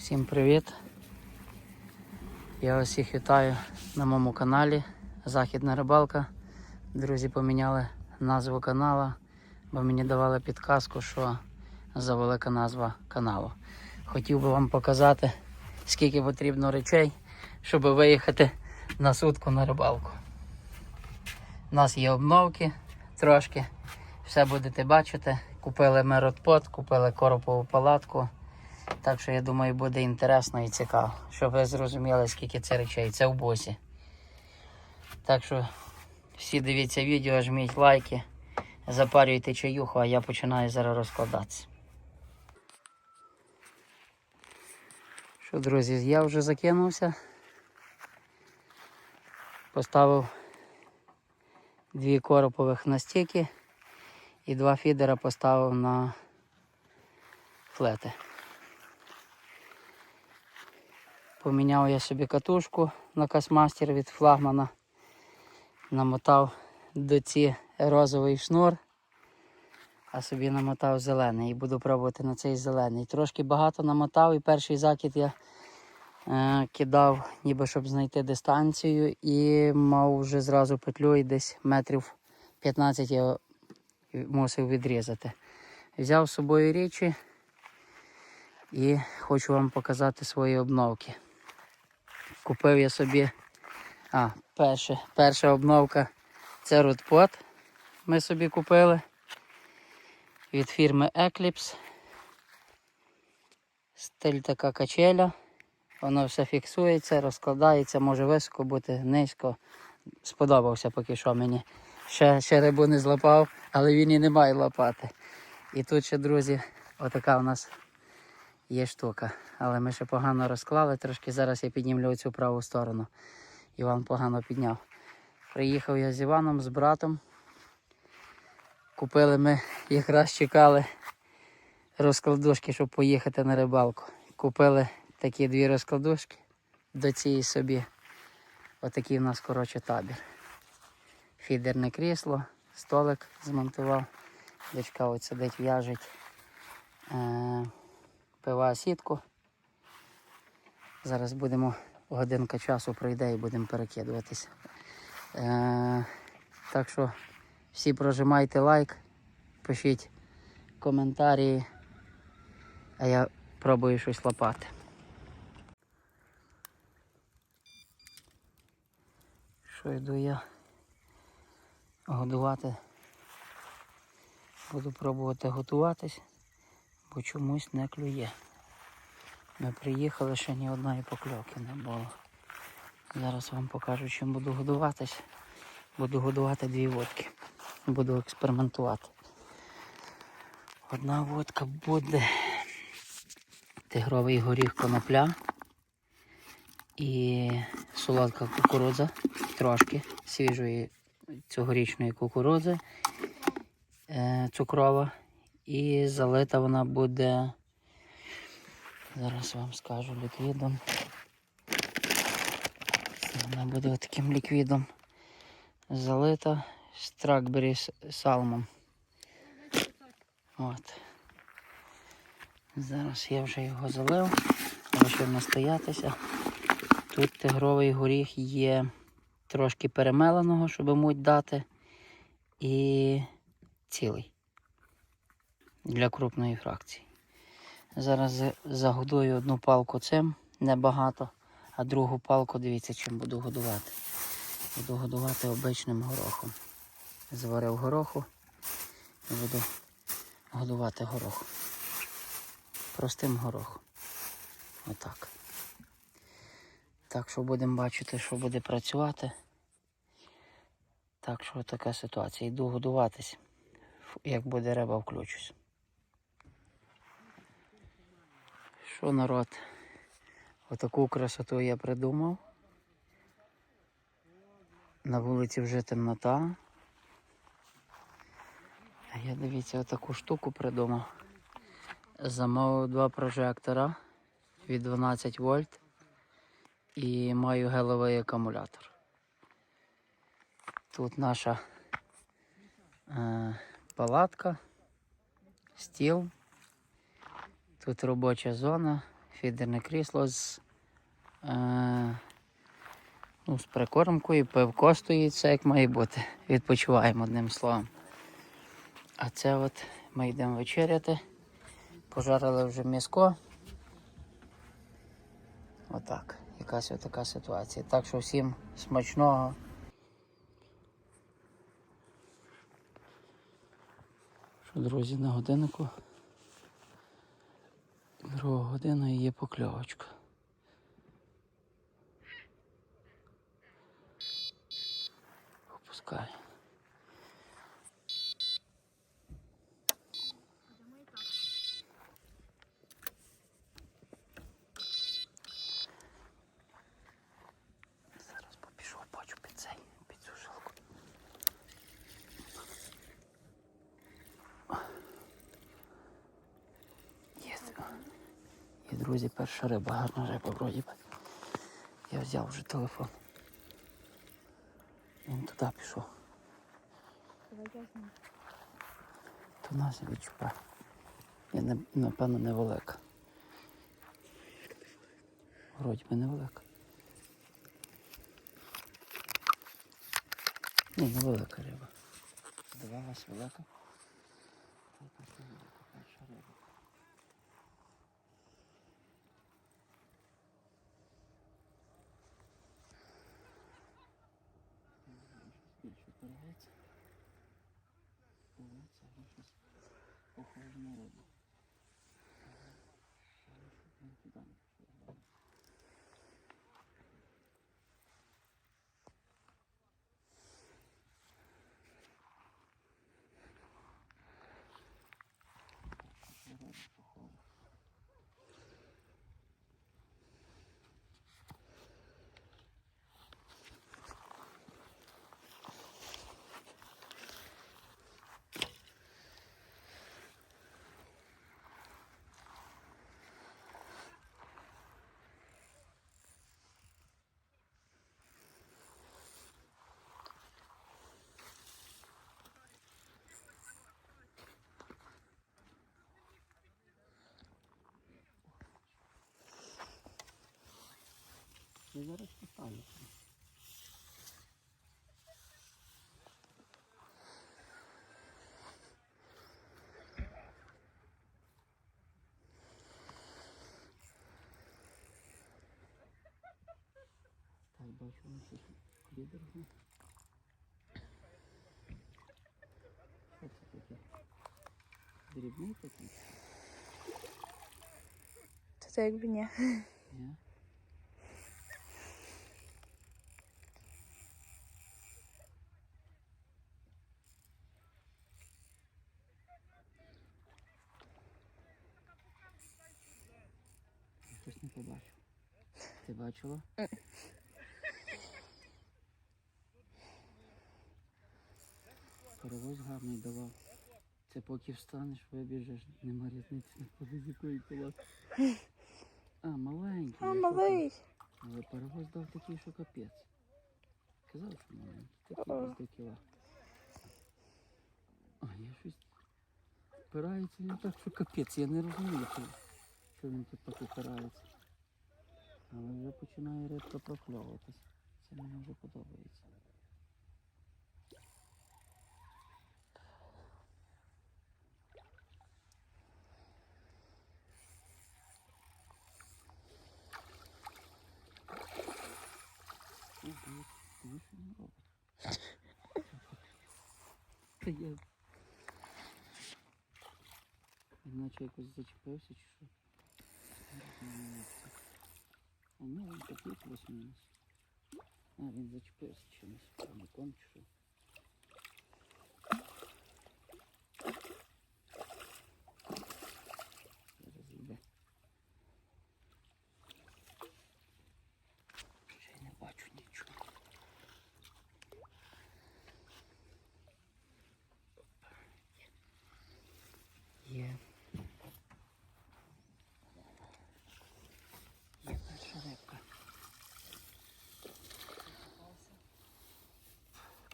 Всім привіт! Я вас всіх вітаю на моєму каналі Західна рибалка. Друзі поміняли назву канала, бо мені давали підказку, що за велика назва каналу. Хотів би вам показати, скільки потрібно речей, щоб виїхати на сутку на рибалку. У нас є обновки трошки, все будете бачити. Купили ми ротпот, купили коропову палатку. Так що я думаю, буде інтересно і цікаво, щоб ви зрозуміли, скільки це речей. Це в босі. Так що всі дивіться відео, жміть лайки, запарюйте чаюху, а я починаю зараз розкладатися. Що, друзі, я вже закинувся. Поставив дві коропових на стіки і два фідера поставив на флети. Поміняв я собі катушку на касмастер від флагмана. Намотав до ці розовий шнур, а собі намотав зелений і буду пробувати на цей зелений. Трошки багато намотав і перший закид я е, кидав, ніби щоб знайти дистанцію, і мав вже зразу петлю і десь метрів 15 я мусив відрізати. Взяв з собою річі і хочу вам показати свої обновки. Купив я собі. А, перше, перша обновка це рудпот. Ми собі купили від фірми Eclipse. Стиль така качеля. Воно все фіксується, розкладається, може високо бути, низько. Сподобався поки що мені. Ще, ще рибу не злапав, але він і не має лопати. І тут ще, друзі, отака у нас є штука. Але ми ще погано розклали, трошки зараз я піднімлю цю праву сторону. Іван погано підняв. Приїхав я з Іваном, з братом. Купили ми, якраз чекали розкладушки, щоб поїхати на рибалку. Купили такі дві розкладушки до цієї собі. Отакий у нас, коротше, табір. Фідерне крісло, столик змонтував. Дочка от сидить, в'яжить. Е- пива сітку. Зараз будемо, годинка часу пройде і будемо перекидуватися. Е, так що всі прожимайте лайк, пишіть коментарі, а я пробую щось лопати. Що йду я годувати? Буду пробувати готуватись бо чомусь не клює. Ми приїхали, ще ні одної покльовки не було. Зараз вам покажу, чим буду годуватись. Буду годувати дві водки. Буду експериментувати. Одна водка буде тигровий горіх конопля і солодка кукурудза, трошки свіжої цьогорічної кукурудзи, е, цукрова. І залита вона буде, зараз вам скажу ліквідом. Вона буде таким ліквідом. Залита стракбері салмом. От. Зараз я вже його залив, вирішив настоятися. Тут тигровий горіх є трошки перемеленого, щоб муть дати, і цілий для крупної фракції. Зараз загодую одну палку цим, небагато, а другу палку, дивіться, чим буду годувати. Буду годувати обичним горохом. Зварив гороху і буду годувати горохом. Простим горохом. Отак. Так що будемо бачити, що буде працювати. Так що така ситуація. Йду годуватись. Як буде риба, включусь. Що народ? Отаку красоту я придумав. На вулиці вже темнота. А я дивіться, отаку штуку придумав. Замовив два прожектора від 12 вольт і маю геловий акумулятор. Тут наша е, палатка, стіл. Тут робоча зона, фідерне крісло з, е, ну, з прикормкою, пивко стоїть, все як має бути. Відпочиваємо одним словом. А це от ми йдемо вечеряти. Пожарили вже м'яско. Отак. Якась отака ситуація. Так що всім смачного. Що, друзі, на годиннику. Друга година і є покльовочка. Опускай. Зараз попішов, бачу під цей, під цю жилку. Є. І, друзі, перша риба, гарна риба вроді би. Я взяв вже телефон. Він туди пішов. То нас відчіпа. Я не, напевно невелика. Вроді би невелика. Ні, невелика риба. Здавалась велика. Та якась невелика перша риба. Більше перегається. Повиться, але щось похоже на рибу. Але щоб він туди не пішов. Риба похожа. Я зараз поставлю. Так, бачу, він щось приберегне. Що це таке? Дрібний такий? Це якби ні. Ні? Я Щось не побачив. Ти бачила? Паровоз гарний давав. Це поки встанеш, вибіжеш, нема різниці, з якої колос. А, маленький. А, малий. але паровоз дав такий, що капець. Казав, що маленький. Такий десь кіла. А, я щось. Впирається він так, що капець. Я не розумію, що, він тут так упирається. Але вже починає рідко прокльовуватись. Це мені вже подобається. Ого, диви, що він робить. Та я... Він наче якось зачепився чи що? Плюс-мінус. А, він зачепився чимось, промиком чи що.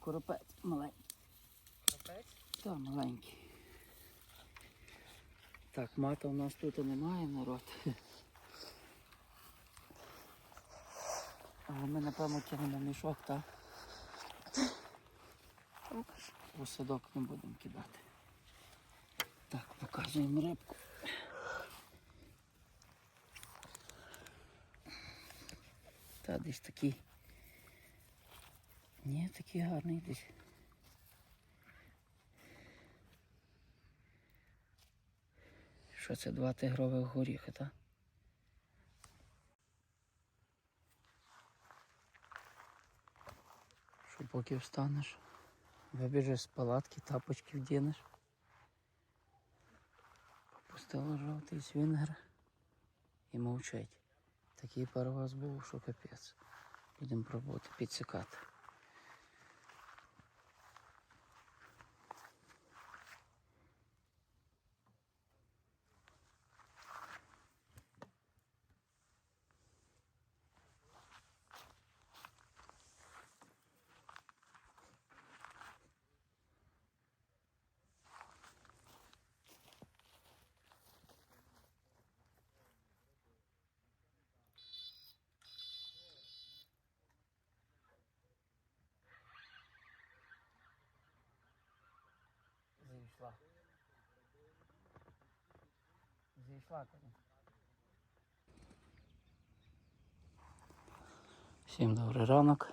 Куропець маленький. Куропець? Так, маленький. Так, мата у нас тут немає, народ. Але ми напевно кинемо мішок, так? У садок ми будемо кидати. Так, показуємо рибку. Та десь такий. Ні, такий гарний десь. Що це два тигрових горіхи, так? Що поки встанеш, вибіжеш з палатки, тапочки вдінеш. Попустила жовтий свінгер і мовчить. Такий паровоз був, що капець. Будемо пробувати підсікати. Зійшла. Зійшла тоді. Всім добрий ранок.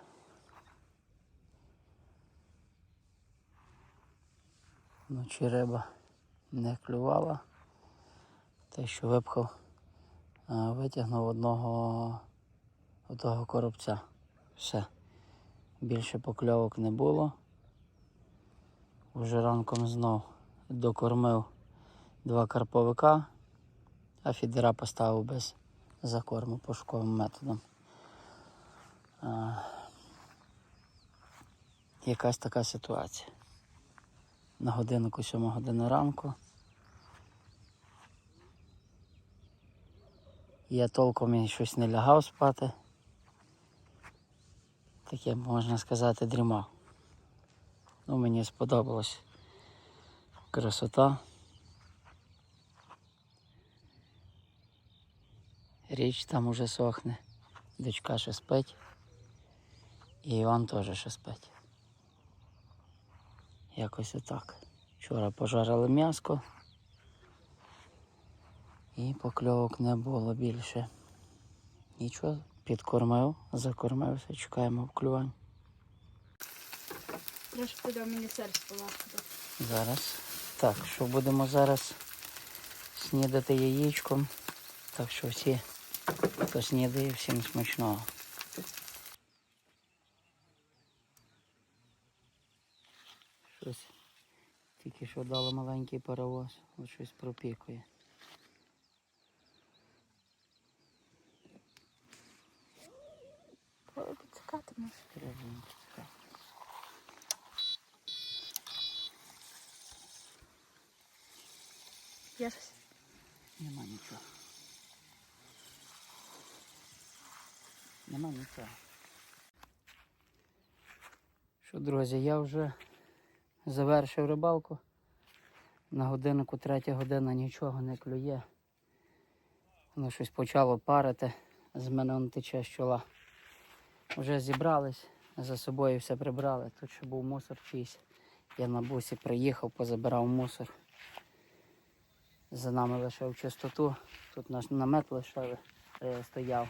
Вночі риба не клювала. Те, що випхав, витягнув одного одного коробця. Все. Більше покльовок не було. Уже ранком знов докормив два карповика, а фідера поставив без закорму пошуковим методом. А, якась така ситуація. На годинку 7 години ранку. Я толком і щось не лягав спати. Таке можна сказати дрімав. Ну, мені сподобалась красота. Річ там уже сохне. Дочка ще спить. І Іван теж ще спить. Якось отак. Вчора пожарили м'яско. І покльовок не було більше. Нічого, підкормив, закормився, чекаємо вклювань. Прошу подав мені серце поласкати. Зараз. Так, що будемо зараз снідати яєчком. Так що всі, хто снідає, всім смачного. Щось тільки що дало маленький паровоз, от щось пропікує. Коли підсикати Є? Нема нічого. Нема нічого. Що, друзі, я вже завершив рибалку. На годиннику третя година нічого не клює. Воно щось почало парити, з мене он тече з. Вже зібрались, за собою все прибрали. Тут ще був мусор чийсь. Я на бусі приїхав, позабирав мусор. За нами лишив чистоту. Тут наш намет лишив, е, стояв.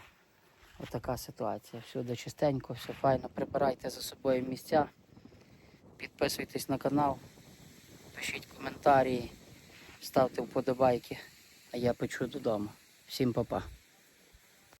Отака ситуація. Всюди чистенько, все файно. Прибирайте за собою місця. Підписуйтесь на канал, пишіть коментарі, ставте вподобайки, а я печу додому. Всім па-па.